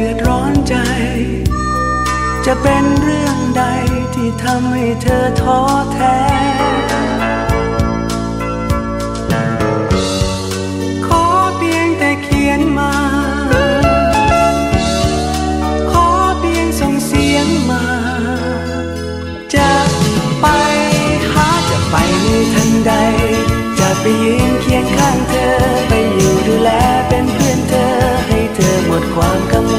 ดือดร้อนใจ จะเป็นเรื่องใดที่ทำให้เธอท้อแท้ ขอเพียงแต่เขียนมา ขอเพียงส่งเสียงมา จะไปหาจะไปในทันใด จะไปยืนเคียงข้างเธอ ไปอยู่ดูแลเป็นเพื่อนเธอ ให้เธอหมดความกัง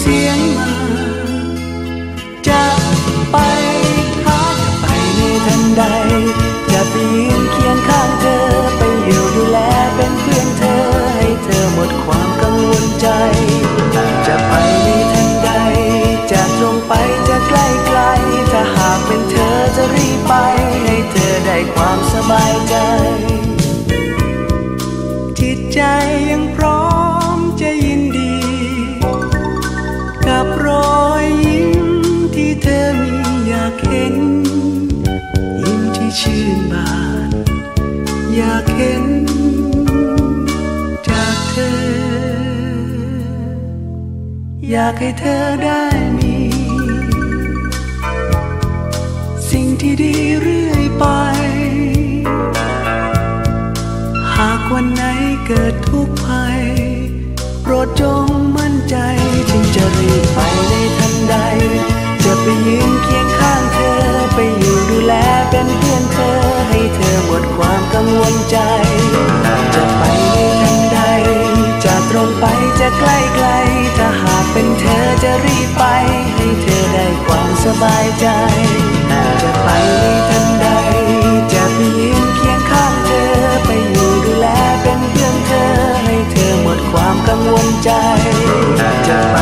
เสียงมา จะไปหาจะไปในทันใด จะไปยืนเคียงข้างเธอ ไปอยู่ดูแลเป็นเพื่อนเธอ ให้เธอหมดความกังวลใจ จะไปในทันใด จะตรงไปจะใกล้ไกล ถ้าหากเป็นเธอจะรีบไป ให้เธอได้ความสบายใจ จิตใจยังากเห็นจากเธอ อยากให้เธอได้มี สิ่งที่ดีเรื่อยไป หากวันไหนเกิดทุกข์ภัย งใจ จะไปในทันใด จะตรงไปจะใกล้ไกล ถ้าหากเป็นเธอจะรีบไป ให้เธอได้ความสบายใจ จะไปในทันใด จะไปยืนเคียงข้างเธอ ไปอยู่ดูแลเป็นเพื่อนเธอ ให้เธอหมดความกังวลใจ จะไป